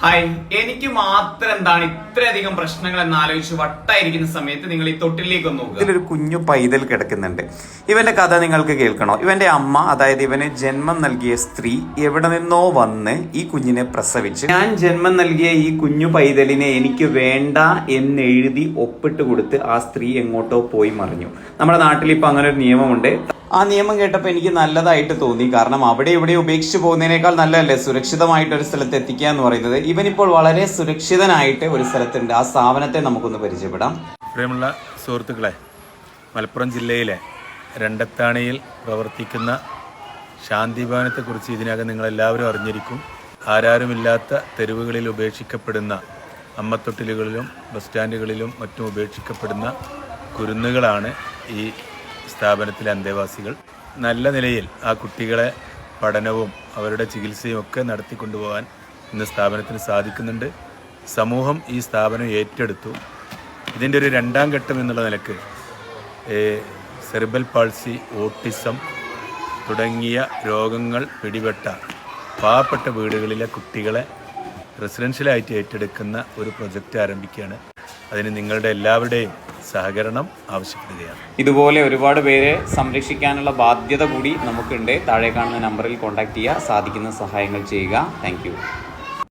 Hi എനിക്ക് മാത്രം എന്താണ് ഇത്രയധികം പ്രശ്നങ്ങൾ എന്ന് ആലോചിച്ച് വട്ടായിരിക്കുന്ന സമയത്ത് നിങ്ങൾ ഈ തൊട്ടിലേക്ക് ഒന്ന് നോക്കുക. ഇതിലൊരു കുഞ്ഞു പൈതൽ കിടക്കുന്നുണ്ട്. ഇവന്റെ കഥ നിങ്ങൾക്ക് കേൾക്കണോ? ഇവന്റെ അമ്മ അതായത് ഇവന് ജന്മം നൽകിയ സ്ത്രീ എവിടെ നിന്നോ വന്ന് ഈ കുഞ്ഞിനെ പ്രസവിച്ച് ഞാൻ ജന്മം നൽകിയ ഈ കുഞ്ഞു പൈതലിനെ എനിക്ക് വേണ്ട എന്ന് എഴുതി ഒപ്പിട്ട് കൊടുത്ത് ആ സ്ത്രീ എങ്ങോട്ടോ പോയി മറിഞ്ഞു. നമ്മുടെ നാട്ടിൽ ഇപ്പൊ അങ്ങനെ ഒരു നിയമമുണ്ട്. ആ നിയമം കേട്ടപ്പോൾ എനിക്ക് നല്ലതായിട്ട് തോന്നി. കാരണം അവിടെ ഇവിടെ ഉപേക്ഷിച്ച് പോകുന്നതിനേക്കാൾ നല്ലതല്ലേ? സുരക്ഷിതമായിട്ട് ഒരു സ്ഥലത്ത് എത്തിക്കുക എന്ന് പറയുന്നത്. ഇവൻ ഇപ്പോൾ വളരെ സുരക്ഷിതനായിട്ട് ഒരു സ്ഥലത്തുണ്ട്. ആ സ്ഥാപനത്തെ നമുക്കൊന്ന് പരിചയപ്പെടാം. പ്രിയമുള്ള സുഹൃത്തുക്കളെ മലപ്പുറം ജില്ലയിലെ രണ്ടത്താണിയിൽ പ്രവർത്തിക്കുന്ന ശാന്തിഭവനത്തെക്കുറിച്ച് ഇതിനകം നിങ്ങളെല്ലാവരും അറിഞ്ഞിരിക്കും. ആരാരുമില്ലാത്ത തെരുവുകളിൽ ഉപേക്ഷിക്കപ്പെടുന്ന അമ്മത്തൊട്ടിലുകളിലും ബസ് സ്റ്റാൻഡുകളിലും മറ്റും ഉപേക്ഷിക്കപ്പെടുന്ന കുരുന്നുകളാണ് ഈ സ്ഥാപനത്തിലെ അന്തേവാസികൾ നല്ല നിലയിൽ ആ കുട്ടികളെ പഠനവും അവരുടെ ചികിത്സയും ഒക്കെ നടത്തിക്കൊണ്ടുപോകാൻ ഇന്ന് സ്ഥാപനത്തിന് സാധിക്കുന്നുണ്ട്. സമൂഹം ഈ സ്ഥാപനം ഏറ്റെടുത്തു. ഇതിന്റെ ഒരു രണ്ടാം ഘട്ടം എന്നുള്ള നിലയ്ക്ക് സെറിബൽ പാൾസി ഓട്ടിസം തുടങ്ങിയ രോഗങ്ങൾ പിടിപെട്ട പാവപ്പെട്ട വീടുകളിലെ കുട്ടികളെ റെസിഡൻഷ്യലായിട്ട് ഏറ്റെടുക്കുന്ന ഒരു പ്രൊജക്റ്റ് ആരംഭിക്കുകയാണ്. അതിന് നിങ്ങളുടെ എല്ലാവരുടെയും സഹകരണം ആവശ്യപ്പെടുകയാണ്. ഇതുപോലെ ഒരുപാട് പേരെ സംരക്ഷിക്കാനുള്ള ബാധ്യത കൂടി നമുക്കുണ്ട്. താഴെ കാണുന്ന നമ്പറിൽ കോൺടാക്ട് ചെയ്യുക സാധിക്കുന്ന സഹായങ്ങൾ ചെയ്യുക. താങ്ക്